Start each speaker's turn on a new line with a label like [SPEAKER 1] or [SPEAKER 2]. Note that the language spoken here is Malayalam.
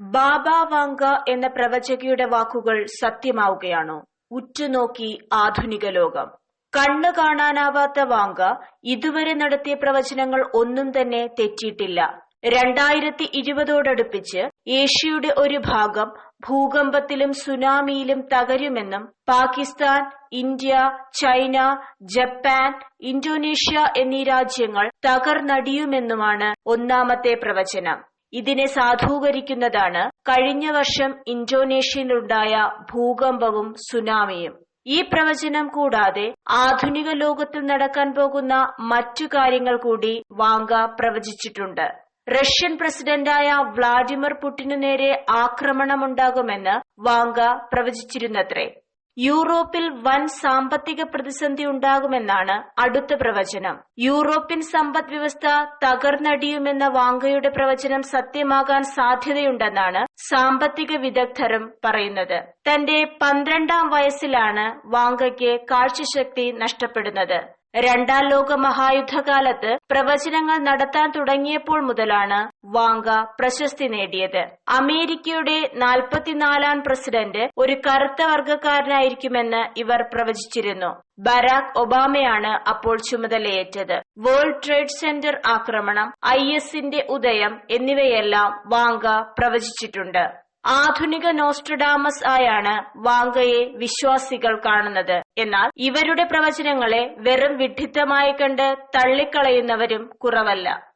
[SPEAKER 1] ബാബ വാങ്ക എന്ന പ്രവചകിയുടെ വാക്കുകൾ സത്യമാവുകയാണോ? ഉറ്റുനോക്കി ആധുനിക ലോകം. കണ്ണു കാണാനാവാത്ത വാങ്ക ഇതുവരെ നടത്തിയ പ്രവചനങ്ങൾ ഒന്നും തന്നെ തെറ്റിയിട്ടില്ല. രണ്ടായിരത്തി ഇരുപതോടടുപ്പിച്ച് ഏഷ്യയുടെ ഒരു ഭാഗം ഭൂകമ്പത്തിലും സുനാമിയിലും തകരുമെന്നും Pakistan India China Japan Indonesia എന്നീ രാജ്യങ്ങൾ തകർന്നടിയുമെന്നുമാണ് ഒന്നാമത്തെ പ്രവചനം. ഇതിനെ സാധൂകരിക്കുന്നതാണ് കഴിഞ്ഞ വർഷം ഇന്തോനേഷ്യയിലുണ്ടായ ഭൂകമ്പവും സുനാമിയും. ഈ പ്രവചനം കൂടാതെ ആധുനിക ലോകത്തിൽ നടക്കാൻ പോകുന്ന മറ്റു കാര്യങ്ങൾ കൂടി വാങ്ക പ്രവചിച്ചിട്ടുണ്ട്. റഷ്യൻ പ്രസിഡന്റായ വ്ളാഡിമിർ പുടിനു നേരെ ആക്രമണമുണ്ടാകുമെന്ന് വാങ്ക പ്രവചിച്ചിരുന്നത്രേ. യൂറോപ്പിൽ വൻ സാമ്പത്തിക പ്രതിസന്ധി ഉണ്ടാകുമെന്നാണ് അടുത്ത പ്രവചനം. യൂറോപ്യൻ സമ്പദ് വ്യവസ്ഥ തകർന്നടിയുമെന്ന വാങ്കയുടെ പ്രവചനം സത്യമാകാൻ സാധ്യതയുണ്ടെന്നാണ് സാമ്പത്തിക വിദഗ്ധരും പറയുന്നത്. തന്റെ പന്ത്രണ്ടാം വയസ്സിലാണ് വാങ്കയ്ക്ക് കാഴ്ചശക്തി നഷ്ടപ്പെടുന്നത്. രണ്ടാം ലോക മഹായുദ്ധകാലത്ത് പ്രവചനങ്ങൾ നടത്താൻ തുടങ്ങിയപ്പോൾ മുതലാണ് വാങ്ക പ്രശസ്തി നേടിയത്. അമേരിക്കയുടെ നാൽപ്പത്തിനാലാം പ്രസിഡന്റ് ഒരു കറുത്ത വർഗക്കാരനായിരിക്കുമെന്ന് ഇവർ പ്രവചിച്ചിരുന്നു. ബരാക് ഒബാമയാണ് അപ്പോൾ ചുമതലയേറ്റത്. വേൾഡ് ട്രേഡ് സെന്റർ ആക്രമണം ഐ എസിന്റെ ഉദയം എന്നിവയെല്ലാം വാങ്ക പ്രവചിച്ചിട്ടുണ്ട്. ആധുനിക നോസ്ട്രഡാമസ് ആയാണ് വാങ്കയെ വിശ്വാസികൾ കാണുന്നത്. എന്നാൽ ഇവരുടെ പ്രവചനങ്ങളെ വെറും വിഡ്ഢിത്തമായി കണ്ട് തള്ളിക്കളയുന്നവരും കുറവല്ല.